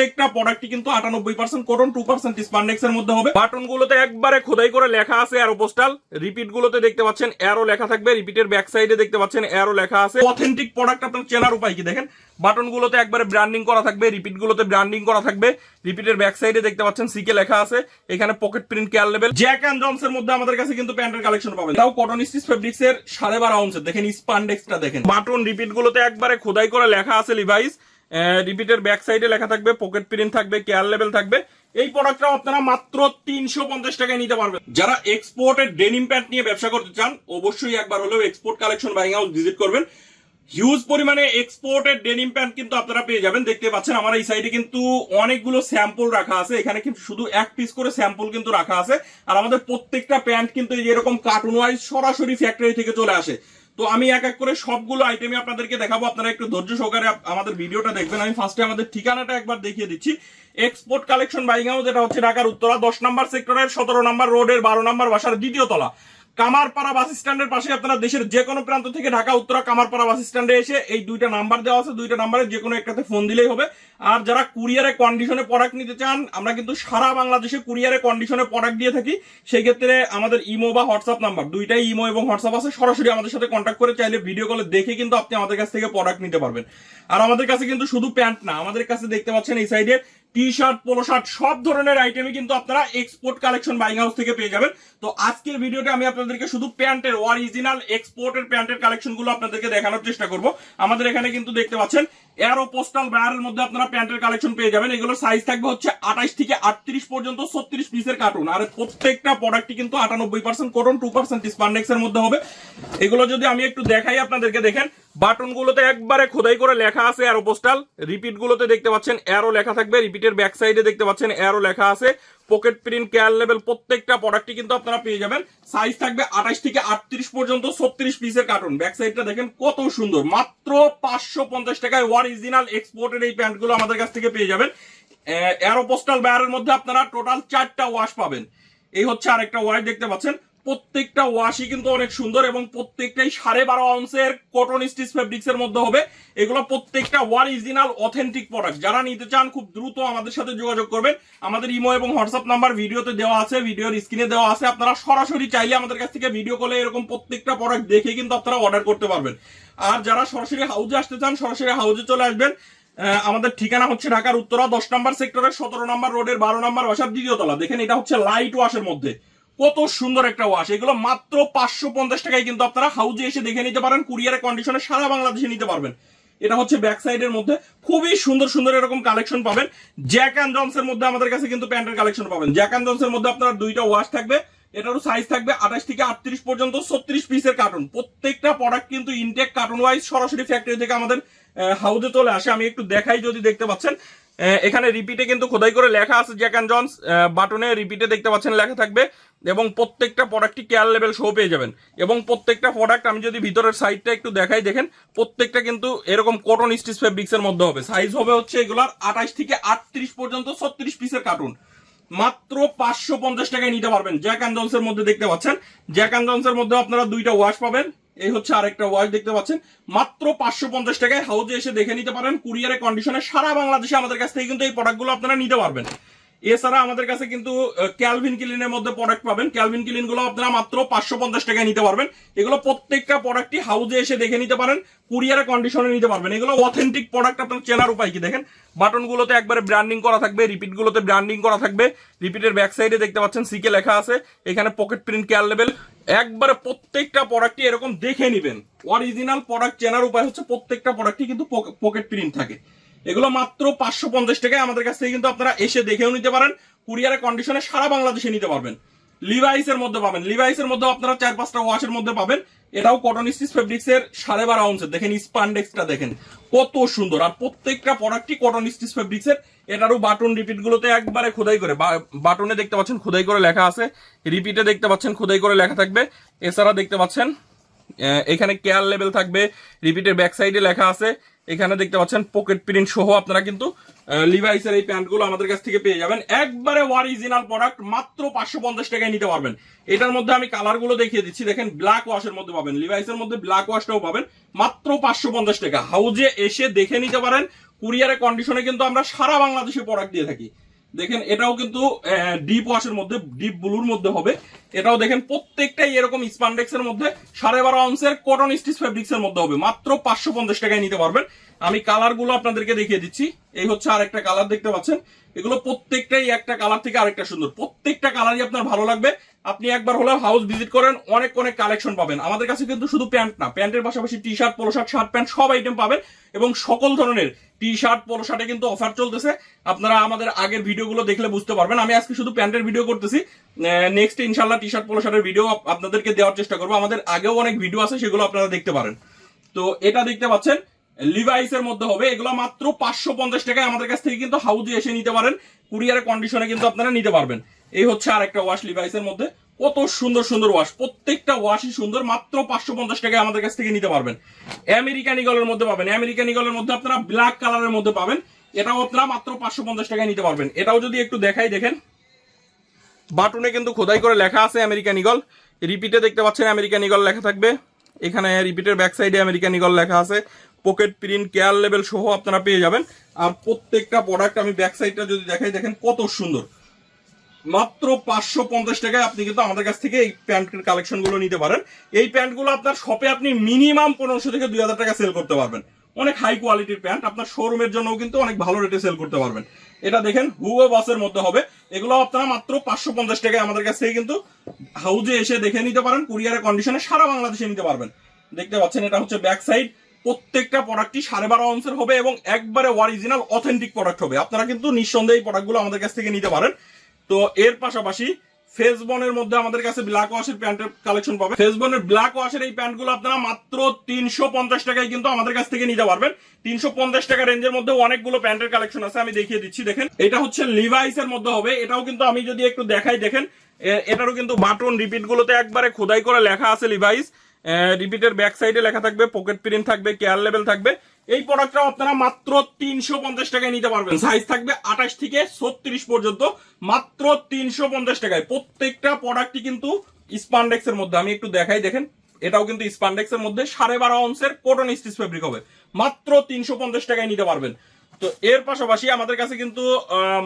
প্রত্যেকটা প্রোডাক্টই কিন্তু আটানব্বই পার্সেন্ট করুন টু পার্সেন্ট স্পান্ডেক্স এর মধ্যে হবে। বাটন গুলোতে একবারে খোদাই করে লেখা আছে অ্যারো পোস্টাল রিপিট গুলোতে দেখতে পাচ্ছেন অ্যারো লেখা থাকবে। রিপিটের ব্যাক সাইডে দেখতে পাচ্ছেন অ্যারো লেখা আছে। অথেন্টিক প্রোডাক্ট আপনার চেনার উপায় কি দেখেন? বাটন গুলোতে একবারে ব্র্যান্ডিং করা থাকবে। রিপিট গুলোতে ব্র্যান্ডিং করা থাকবে। রিপিটের ব্যাক সাইডে দেখতে পাচ্ছেন সিকে লেখা আছে। এখানে পকেট প্রিন্ট কেয়ার লেভেল জ্যাক অ্যান্ড জনস এর মধ্যে আমাদের কাছে কিন্তু প্যান্টের কালেকশন পাবেন। তাও কটন স্টিচ ফেব্রিক্স এর সাড়ে বারো আউন্সের দেখেন স্পান্ডেক্সটা দেখেন। বাটন রিপিট গুলোতে একবারে খোদাই করে লেখা আছে লিভাইস রিপিটের ব্যাক সাইডে লেখা থাকবে পকেট প্রিন্ট থাকবে কেয়ার লেভেল থাকবে। এই প্রোডাক্টটাও আপনারা মাত্র তিনশো পঞ্চাশ টাকায় নিতে পারবেন। যারা এক্সপোর্টের ডেনিম প্যান্ট নিয়ে ব্যবসা করতে চান, অবশ্যই একবার হলেও export collection buying house visit করবেন। হিউজ পরিমাণে এক্সপোর্টের ডেনিম প্যান্ট কিন্তু আপনারা পেয়ে যাবেন। দেখতে পাচ্ছেন আমার এই সাইডে কিন্তু অনেকগুলো স্যাম্পল রাখা আছে। এখানে কিন্তু শুধু এক পিস করে স্যাম্পল কিন্তু রাখা আছে। আর আমাদের প্রত্যেকটা প্যান্ট কিন্তু এরকম কার্টুন ওয়াইজ সরাসরি ফ্যাক্টরি থেকে চলে আসে। তো আমি এক এক করে সবগুলো আইটেমই আপনাদেরকে দেখাবো। আপনারা একটু ধৈর্য সহকারে আমাদের ভিডিওটা দেখবেন। আমি ফার্স্টে আমাদের ঠিকানাটা একবার দেখিয়ে দিচ্ছি। এক্সপোর্ট কালেকশন বাইং হাউস হচ্ছে ঢাকার উত্তরা, দশ নম্বর সেক্টরের সতেরো নম্বর রোডের বারো নম্বর বাসার দ্বিতীয় তলা। কামারপাড়া বাস স্ট্যান্ডের পাশে আপনারা দেশের যে কোনো প্রান্ত থেকে ঢাকা, উত্তরা, কামারপাড়া বাস স্ট্যান্ডে এসে এই দুইটা নাম্বার দেওয়া আছে। দুইটা নাম্বারে যে কোনো একটাতে ফোন দিলেই হবে। আর যারা কুরিয়ারে কন্ডিশনে প্রোডাক্ট নিতে চান, আমরা কিন্তু সারা বাংলাদেশে কুরিয়ারে কন্ডিশনে প্রোডাক্ট দিয়ে থাকি। সেই ক্ষেত্রে আমাদের ইমো বা হোয়াটসঅ্যাপ নাম্বার, দুইটাই ইমো এবং হোয়াটসঅ্যাপ আছে। সরাসরি আমাদের সাথে কন্ট্যাক্ট করে চাইলে ভিডিও কলে দেখে কিন্তু আপনি আমাদের কাছ থেকে প্রোডাক্ট নিতে পারবেন। আর আমাদের কাছে কিন্তু শুধু প্যান্ট না, আমাদের কাছে দেখতে পাচ্ছেন এই সাইডে টি শার্ট পোলো শার্ট সব ধরনের আইটেমই কিন্তু আপনারা এক্সপোর্ট কালেকশন বাইং হাউস থেকে পেয়ে যাবেন। তো আজকের ভিডিওতে আমি আপনাদেরকে শুধু প্যান্টের অরিজিনাল এক্সপোর্টের প্যান্টের কালেকশনগুলো আপনাদেরকে দেখানোর চেষ্টা করব। আমাদের এখানে কিন্তু দেখতে পাচ্ছেন এরো পোস্টাল ব্রায়ারের মধ্যে আপনারা প্যান্টের কালেকশন পেয়ে যাবেন। এগুলোর সাইজ থাকবে হচ্ছে আঠাশ থেকে আটত্রিশ পর্যন্ত ছত্রিশ পিসের কার্টুন আর প্রত্যেকটা প্রোডাক্টই কিন্তু আটানব্বই পার্সেন্ট করুন টু পার্সেন্ট স্পান্ডেক্স এর মধ্যে হবে। এগুলো যদি আমি একটু দেখাই আপনাদেরকে, দেখেন বাটন গুলোতে একবারে খোদাই করে লেখা আছে অ্যারো পোস্টাল রিপিট গুলোতে দেখতে পাচ্ছেন অ্যারো লেখা থাকবে। রিপিটের ব্যাক সাইডে দেখতে পাচ্ছেন অ্যারো লেখা আছে। পকেট প্রিন্ট কেয়ার লেভেল প্রত্যেকটা প্রোডাক্টই কিন্তু আপনারা পেয়ে যাবেন। সাইজ থাকবে আঠাশ থেকে আটত্রিশ পর্যন্ত ছত্রিশ পিসের কার্টুন ব্যাক সাইডটা দেখেন কত সুন্দর। মাত্র পাঁচশো পঞ্চাশ টাকায় অরিজিনাল এক্সপোর্টের এই প্যান্টগুলো আমাদের কাছ থেকে পেয়ে যাবেন। অ্যারো পোস্টাল ব্যারের মধ্যে আপনারা টোটাল চারটা ওয়াশ পাবেন। এই হচ্ছে আরেকটা ওয়াশ দেখতে পাচ্ছেন। প্রত্যেকটা ওয়াশই কিন্তু অনেক সুন্দর এবং প্রত্যেকটাই সাড়ে বারো আউন্সের কটন স্টিচ ফেব্রিক্স এর মধ্যে হবে। এগুলো প্রত্যেকটা অরিজিনাল অথেন্টিক প্রোডাক্ট যারা নিতে চান, খুব দ্রুত আমাদের সাথে যোগাযোগ করবেন। আমাদের ইমো এবং হোয়াটসঅ্যাপ নাম্বার ভিডিওতে দেওয়া আছে, ভিডিওর স্ক্রিনে দেওয়া আছে। আপনারা সরাসরি চাইলে আমাদের কাছ থেকে ভিডিও কলে এরকম প্রত্যেকটা প্রোডাক্ট দেখে কিন্তু আপনারা অর্ডার করতে পারবেন। আর যারা সরাসরি হাউজে আসতে চান, সরাসরি হাউজে চলে আসবেন। আমাদের ঠিকানা হচ্ছে ঢাকার উত্তরা, দশ নম্বর সেক্টরের সতেরো নম্বর রোডের বারো নম্বর বাসার দ্বিতীয় তলা। দেখেন, এটা হচ্ছে লাইট ওয়াশের মধ্যে। কত সুন্দর একটা ওয়াশ এগুলো মাত্র পাঁচশো পঞ্চাশ টাকায় কিন্তু আপনারা হাউজে এসে দেখে নিতে পারেন কুরিয়ারের কন্ডিশনে সারা বাংলাদেশে নিতে পারবেন। এটা হচ্ছে ব্যাক সাইডের মধ্যে খুবই সুন্দর সুন্দর এরকম কালেকশন পাবেন। জ্যাক অ্যান্ড জনসের মধ্যে আমাদের কাছে কিন্তু প্যান্টের কালেকশন পাবেন। জ্যাক অ্যান্ড জনসের মধ্যে আপনার দুইটা ওয়াশ থাকবে, এটারও সাইজ থাকবে আঠাশ থেকে আটত্রিশ পর্যন্ত, ছত্রিশ পিসের কার্টুন প্রত্যেকটা প্রোডাক্ট কিন্তু ইনটেক কার্টুন ওয়াইজ সরাসরি ফ্যাক্টরি থেকে আমাদের হাউজে চলে আসে। আমি একটু দেখাই যদি দেখতে পাচ্ছেন। এখানে রিপিটে কিন্তু খোদাই করে লেখা আছে জ্যাক অ্যান্ড জনস বাটনে রিপিটে দেখতে পাচ্ছেন লেখা থাকবে এবং প্রত্যেকটা প্রোডাক্টই কেয়ার লেভেল শো পেয়ে যাবেন। এবং প্রত্যেকটা প্রোডাক্ট আমি যদি ভিতরের সাইডটা একটু দেখাই, দেখেন, প্রত্যেকটা কিন্তু এরকম কটন স্টিচ ফেব্রিক্স এর মধ্যে হবে। সাইজ হবে হচ্ছে এগুলার আঠাশ থেকে আটত্রিশ পর্যন্ত ছত্রিশ পিসের কার্টুন মাত্র পাঁচশো পঞ্চাশ টাকায় নিতে পারবেন। জ্যাক অ্যান্ড জনসের মধ্যে দেখতে পাচ্ছেন। জ্যাক অ্যান্ড জনসের মধ্যে আপনারা দুইটা ওয়াশ পাবেন। এই হচ্ছে আরেকটা ওয়াশ দেখতে পাচ্ছেন। মাত্র পাঁচশো পঞ্চাশ টাকায় হাউজে এসে দেখে নিতে পারেন। কুরিয়ারে কন্ডিশনে সারা বাংলাদেশে আমাদের কাছ থেকে কিন্তু এই প্রোডাক্টগুলো আপনারা নিতে পারবেন। এছাড়া আমাদের কাছে কিন্তু ক্যালভিন ক্লিনের মধ্যে প্রোডাক্ট পাবেন। ক্যালভিন ক্লিনগুলো আপনারা মাত্র পাঁচশো পঞ্চাশ টাকায় নিতে পারবেন। এগুলো প্রত্যেকটা প্রোডাক্টই হাউজে এসে দেখে নিতে পারেন কুরিয়ারে কন্ডিশনে নিতে পারবেন। এগুলো অথেন্টিক প্রোডাক্ট আপনার চেনার উপায় কি দেখেন? বাটন গুলোতে একবারে ব্র্যান্ডিং করা থাকবে রিপিট গুলোতে ব্র্যান্ডিং করা থাকবে। রিপিটের ব্যাক সাইডে দেখতে পাচ্ছেন সিকে লেখা আছে। এখানে পকেট প্রিন্ট কেয়ার লেভেল একবারে প্রত্যেকটা প্রোডাক্টই এরকম দেখে নিবেন। অরিজিনাল প্রোডাক্ট চেনার উপায় হচ্ছে প্রত্যেকটা প্রোডাক্টই কিন্তু পকেট প্রিন্ট থাকে। এগুলো মাত্র পাঁচশো পঞ্চাশ টাকায় আমাদের কাছ থেকে কিন্তু আপনারা এসে দেখেও নিতে পারেন। কুরিয়ারে কন্ডিশনে সারা বাংলাদেশে নিতে পারবেন। লিভাইসের মধ্যে পাবেন। লিভাইসের মধ্যে আপনারা চার পাঁচটা ওয়াশের মধ্যে পাবেন। এটাও কটন স্টিচ ফেব্রিক্স এর সাড়ে বারো আউন্সের দেখেন স্পান্ডেক্সটা দেখেন, কত সুন্দর। আর প্রত্যেকটা প্রোডাক্টই কটন স্টিচ ফেব্রিক্স এর এটারও বাটন রিপিট গুলোতে একবারে খোদাই করে বাটনে দেখতে পাচ্ছেন খোদাই করে লেখা আছে। রিপিটে দেখতে পাচ্ছেন খোদাই করে লেখা থাকবে। এছাড়া দেখতে পাচ্ছেন এখানে কেয়ার লেভেল থাকবে। রিপিটের ব্যাক সাইডে লেখা আছে। এখানে দেখতে পাচ্ছেন পকেট প্রিন্ট সহ আপনারা কিন্তু লিভাইসের এই প্যান্টগুলো আমাদের কাছ থেকে পেয়ে যাবেন। একবারে অরিজিনাল প্রোডাক্ট মাত্র পাঁচশো পঞ্চাশ টাকায় নিতে পারবেন। এটার মধ্যে আমি কালারগুলো দেখিয়ে দিচ্ছি। দেখেন ব্ল্যাক ওয়াশের মধ্যে পাবেন। লিভাইসের মধ্যে ব্ল্যাক ওয়াশটাও পাবেন। মাত্র পাঁচশো পঞ্চাশ টাকা। হাউজে এসে দেখে নিতে পারেন। কুরিয়ারের কন্ডিশনে কিন্তু আমরা সারা বাংলাদেশে প্রোডাক্ট দিয়ে থাকি। দেখেন এটাও কিন্তু ডিপ ওয়াশের মধ্যে ডিপ ব্লুর মধ্যে হবে। এটাও দেখেন প্রত্যেকটাই এরকম স্পান্ডেক্স এর মধ্যে, সাড়ে বারো আউন্সের কটন স্টিচ ফেব্রিক্স এর মধ্যে হবে। মাত্র পাঁচশো পঞ্চাশ টাকায় নিতে পারবেন। আমি কালারগুলো আপনাদেরকে দেখিয়ে দিচ্ছি। এই হচ্ছে আরেকটা কালার দেখতে পাচ্ছেন? এগুলো প্রত্যেকটাই একটা কালার থেকে আরেকটা সুন্দর। প্রত্যেকটা কালারই আপনার ভালো লাগবে। আপনি একবার হলেও হাউস ভিজিট করেন, অনেক অনেক কালেকশন পাবেন। আমাদের কাছে কিন্তু শুধু প্যান্ট না প্যান্টের পাশাপাশি T shirt polo shirt shirt pant সব আইটেম পাবেন এবং সকল ধরনের টি শার্ট পোলো শার্টে কিন্তু অফার চলতেছে। আপনারা আমাদের আগের ভিডিওগুলো দেখলে বুঝতে পারবেন। আমি আজকে শুধু প্যান্টের ভিডিও করতেছি। নেক্সট ইনশাল্লাহ টি শার্ট পোলো শার্টের ভিডিও আপনাদেরকে দেওয়ার চেষ্টা করব। আমাদের আগেও অনেক ভিডিও আছে, সেগুলো আপনারা দেখতে পারেন। তো এটা দেখতে পাচ্ছেন লিভাইস এর মধ্যে হবে। এগুলো মাত্র পাঁচশো পঞ্চাশ টাকায় আমাদের কাছ থেকে কিন্তু হাউজে এসে নিতে পারেন। কুরিয়ারের কন্ডিশনে কিন্তু আপনারা নিতে পারবেন। এই হচ্ছে আর একটা ওয়াশ লিভাইস এর মধ্যে। কত সুন্দর সুন্দর ওয়াশ প্রত্যেকটা ওয়াশই সুন্দর, মাত্র পাঁচশো পঞ্চাশ টাকায় আমাদের কাছ থেকে নিতে পারবেন। আমেরিকান ইগলের মধ্যে পাবেন। আমেরিকান ইগলের মধ্যে আপনারা ব্ল্যাক কালারের মধ্যে পাবেন। এটাও আপনারা মাত্র পাঁচশো পঞ্চাশ টাকায় নিতে পারবেন। এটাও যদি একটু দেখাই, দেখেন। বাটনে কিন্তু খোদাই করে লেখা আছে আমেরিকান ইগল রিপিটে দেখতে পাচ্ছেন আমেরিকান ইগল লেখা থাকবে। এখানে রিপিটের ব্যাক সাইডে আমেরিকান ইগল লেখা আছে। পকেট প্রিন্ট কেয়ার লেভেল সহ আপনারা পেয়ে যাবেন। আর প্রত্যেকটা প্রোডাক্ট আমি ব্যাক সাইডটা যদি দেখাই, দেখেন কত সুন্দর। মাত্র পাঁচশো পঞ্চাশ টাকায় আপনি কিন্তু আমাদের কাছ থেকে এই প্যান্টের কালেকশনগুলো নিতে পারেন। এই প্যান্টগুলো আপনার শপে আপনি মিনিমাম পনেরোশো থেকে দুই হাজার টাকা সেল করতে পারবেন। অনেক হাই কোয়ালিটির প্যান্ট, আপনার শোরুমের জন্য কিন্তু অনেক ভালো রেটে সেল করতে পারবেন। এটা দেখেন হুগো বাসের মধ্যে হবে। এগুলো আপনারা মাত্র পাঁচশো পঞ্চাশ টাকায় আমাদের কাছ থেকে কিন্তু হাউজে এসে দেখে নিতে পারেন। কুরিয়ারের কন্ডিশনে সারা বাংলাদেশে নিতে পারবেন। দেখতে পাচ্ছেন, এটা হচ্ছে ব্যাক সাইড প্রত্যেকটা প্রোডাক্টই সাড়ে বারো অংশের হবে এবং একবারে অরিজিনাল অথেন্টিক প্রোডাক্ট হবে। আপনারা কিন্তু নিঃসন্দেহে এই প্রোডাক্টগুলো আমাদের কাছ থেকে নিতে পারেন। তো এর পাশাপাশি ফেসবনের মধ্যে আমাদের কাছে ব্ল্যাক ওয়াশের প্যান্টের কালেকশন পাবে ফেসবনের ব্ল্যাক ওয়াশের এই প্যান্টগুলো আপনারা মাত্র তিনশো পঞ্চাশ টাকায় কিন্তু আমাদের কাছ থেকে নিতে পারবেন। তিনশো পঞ্চাশ টাকা রেঞ্জের মধ্যে অনেকগুলো প্যান্টের কালেকশন আছে, আমি দেখিয়ে দিচ্ছি, দেখেন। এটা হচ্ছে লিভাইস এর মধ্যে হবে। এটাও কিন্তু আমি যদি একটু দেখাই, দেখেন এটারও কিন্তু বাটন রিপিট গুলোতে একবারে খোদাই করে লেখা আছে লিভাইস রিপিটের ব্যাক সাইডে লেখা থাকবে পকেট প্রিন্ট থাকবে কেয়ার লেভেল থাকবে। এই প্রোডাক্টটাও আপনারা মাত্র তিনশো পঞ্চাশ টাকায় নিতে পারবেন। সাইজ থাকবে আঠাশ থেকে ছত্রিশ পর্যন্ত, মাত্র তিনশো পঞ্চাশ টাকায়। প্রত্যেকটা প্রোডাক্টই কিন্তু স্পান্ডেক্স এর মধ্যে। আমি একটু দেখাই, দেখেন, এটাও কিন্তু স্পান্ডেক্স এর মধ্যে সাড়ে বারো অংশের কটন স্টিচ ফেব্রিক হবে। মাত্র তিনশো পঞ্চাশ টাকায় নিতে পারবেন। তো এর পাশাপাশি আমাদের কাছে কিন্তু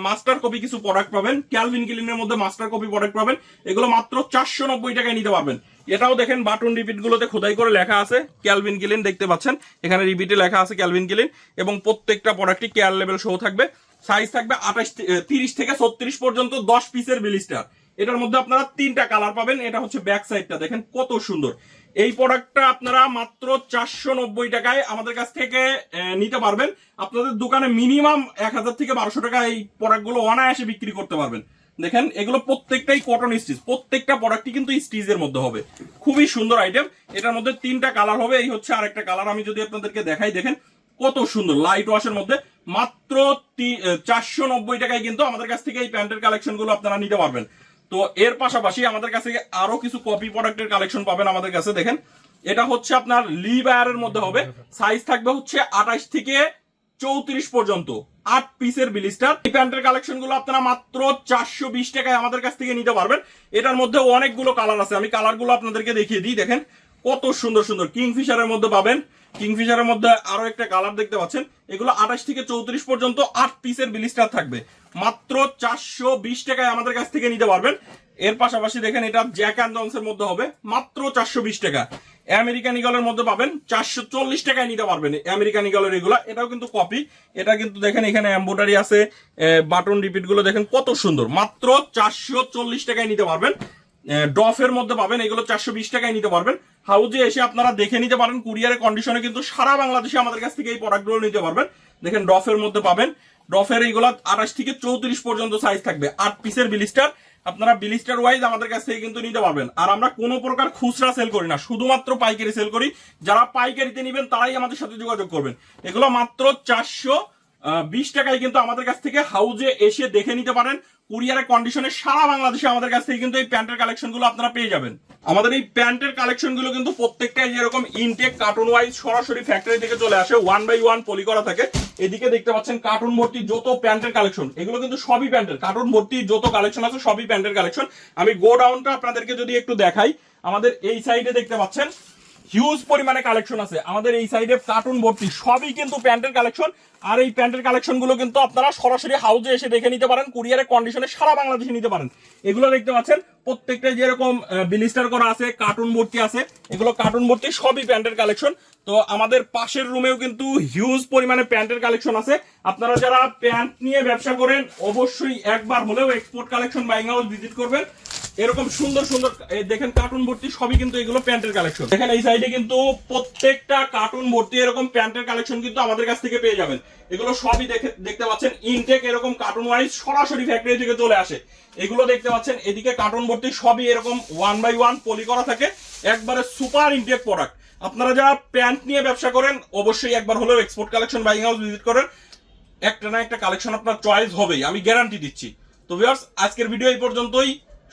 মাস্টার কপি কিছু প্রোডাক্ট পাবেন। ক্যালভিন কিলিনের মধ্যে মাস্টার কপি প্রোডাক্ট পাবেন। এগুলো মাত্র চারশো নব্বই টাকায় নিতে পারবেন। এটাও দেখেন বাটন রিপিট গুলোতে খোদাই করে লেখা আছে ক্যালভিন কিলিন দেখতে পাচ্ছেন। এখানে রিপিটে লেখা আছে ক্যালভিন কিলিন এবং প্রত্যেকটা প্রোডাক্টই কেয়ার লেভেল সহ থাকবে। সাইজ থাকবে আঠাশ তিরিশ থেকে ছত্রিশ পর্যন্ত দশ পিসের বিলিস্টার। এটার মধ্যে আপনারা তিনটা কালার পাবেন, এটা হচ্ছে ব্যাক সাইডটা দেখেন কত সুন্দর। এই প্রোডাক্টটা আপনারা মাত্র চারশো নব্বই টাকায় আমাদের কাছ থেকে নিতে পারবেন। আপনাদের দোকানে মিনিমাম এক হাজার থেকে বারোশো টাকা এই প্রোডাক্টগুলো অনায়াসে বিক্রি করতে পারবেন। দেখেন, এগুলো প্রত্যেকটাই কটন স্টিচ প্রত্যেকটা প্রোডাক্টই কিন্তু স্টিচের মধ্যে হবে। খুবই সুন্দর আইটেম এটার মধ্যে তিনটা কালার হবে, এই হচ্ছে আরেকটা কালার আমি যদি আপনাদেরকে দেখাই, দেখেন কত সুন্দর লাইট ওয়াশের মধ্যে মাত্র চারশো নব্বই টাকায় কিন্তু আমাদের কাছ থেকে এই প্যান্টের কালেকশনগুলো আপনারা নিতে পারবেন। তো এর পাশাপাশি আমাদের কাছে আরও কিছু কপি প্রোডাক্টের কালেকশন পাবেন আমাদের কাছে, দেখেন। এটা হচ্ছে আপনার লিবায়ারের মধ্যে হবে। সাইজ থাকবে হচ্ছে আঠাশ থেকে চৌত্রিশ পর্যন্ত। আট পিসের বিলিস্টার এই প্যান্টের কালেকশনগুলো আপনারা মাত্র চারশো বিশ টাকায় আমাদের কাছ থেকে নিতে পারবেন। এটার মধ্যে অনেকগুলো কালার আছে। আমি কালারগুলো আপনাদেরকে দেখিয়ে দিই, দেখেন। কত সুন্দর সুন্দর কিংফিশারের মধ্যে পাবেন। কিংফিশারের মধ্যে আরও একটা কালার দেখতে পাচ্ছেন। এগুলো আঠাশ থেকে চৌত্রিশ পর্যন্ত আট পিসের বিলিস্টার থাকবে। মাত্র চারশো বিশ টাকায় আমাদের কাছ থেকে নিতে পারবেন। এর পাশাপাশি দেখেন এটা জ্যাক অ্যান্ড জনসের মধ্যে হবে। মাত্র চারশো বিশ টাকা। আমেরিকান ইগলের মধ্যে পাবেন। চারশো চল্লিশ টাকায় নিতে পারবেন আমেরিকান ইগলের এগুলো। এটাও কিন্তু কপি এটা কিন্তু দেখেন এখানে এম্বোটারি আছে। বাটন রিপিটগুলো দেখেন কত সুন্দর। মাত্র চারশো চল্লিশ টাকায় নিতে পারবেন। ডফের মধ্যে পাবেন। এগুলো চারশো বিশ টাকায় নিতে পারবেন। হাউজে এসে আপনারা দেখে নিতে পারেন, কুরিয়ারের কন্ডিশনে কিন্তু সারা বাংলাদেশে আমাদের কাছ থেকে এই প্রোডাক্টগুলো নিতে পারবেন। দেখেন, ডফের মধ্যে পাবেন। ডফের এইগুলো আঠাশ থেকে চৌত্রিশ পর্যন্ত সাইজ থাকবে। আট পিসের বিলিস্টার আপনারা বিলিস্টার ওয়াইজ আমাদের কাছ থেকে কিন্তু নিতে পারবেন। আর আমরা কোনো প্রকার খুচরা সেল করি না। শুধুমাত্র পাইকারি সেল করি। যারা পাইকারিতে নেবেন, তারাই আমাদের সাথে যোগাযোগ করবেন। এগুলো মাত্র চারশো বিশ টাকায় কিন্তু আমাদের কাছ থেকে হাউজে এসে দেখে নিতে পারেন। কুরিয়ারের কন্ডিশনে সারা বাংলাদেশে আমাদের কাছ থেকে কিন্তু এই প্যান্টের কালেকশনগুলো আপনারা পেয়ে যাবেন। আমাদের এই প্যান্টের কালেকশনগুলো কিন্তু প্রত্যেকটাই যেরকম ইনটেক কার্টুন ওয়াইজ সরাসরি ফ্যাক্টরি থেকে চলে আসে ওয়ান বাই ওয়ান পলি করা থাকে। এদিকে দেখতে পাচ্ছেন কার্টুন ভর্তি যত প্যান্টের কালেকশন এগুলো কিন্তু সবই প্যান্টের। কার্টুন ভর্তি যত কালেকশন আছে সবই প্যান্টের কালেকশন আমি গো ডাউনটা আপনাদেরকে যদি একটু দেখাই, আমাদের এই সাইডে দেখতে পাচ্ছেন হিউজ পরিমাণে কালেকশন আছে। আমাদের এই সাইডে কার্টুন ভর্তি, সবই কিন্তু প্যান্টের কালেকশন আর এই প্যান্টের কালেকশনগুলো কিন্তু আপনারা সরাসরি হাউজে এসে দেখে নিতে পারেন কুরিয়ারের কন্ডিশনে সারা বাংলাদেশে নিতে পারেন। এগুলো দেখতে পাচ্ছেন প্রত্যেকটা যেরকম বিলিস্টার করা আছে কার্টুন ভর্তি আছে, এগুলো কার্টুন ভর্তি, সবই প্যান্টের কালেকশন তো আমাদের পাশের রুমেও কিন্তু হিউজ পরিমাণে প্যান্টের কালেকশন আছে। আপনারা যারা প্যান্ট নিয়ে ব্যবসা করেন, অবশ্যই একবার হলেও export collection buying house visit করবেন। এরকম সুন্দর সুন্দর দেখেন কার্টুন ভর্তি সবই কিন্তু এগুলো প্যান্টের কালেকশন দেখেন এই সাইডে কিন্তু প্রত্যেকটা কার্টুন ভর্তি এরকম প্যান্টের কালেকশন কিন্তু আমাদের কাছ থেকে পেয়ে যাবেন। এগুলো সবই দেখে, দেখতে পাচ্ছেন ইনটেক এরকম কার্টুন ওয়াইজ সরাসরি ফ্যাক্টরি থেকে চলে আসে। এগুলো দেখতে পাচ্ছেন, এদিকে কার্টুন ভর্তি সবই এরকম ওয়ান বাই ওয়ান পলি করা থাকে, একবারে সুপার ইনটেক প্রোডাক্ট আপনারা যারা প্যান্ট নিয়ে ব্যবসা করেন, অবশ্যই একবার হলেও export collection buying house visit করেন। একটা না একটা কালেকশন আপনার চয়েস হবেই, আমি গ্যারান্টি দিচ্ছি। তো ভিউয়ার্স আজকের ভিডিও এই পর্যন্তই।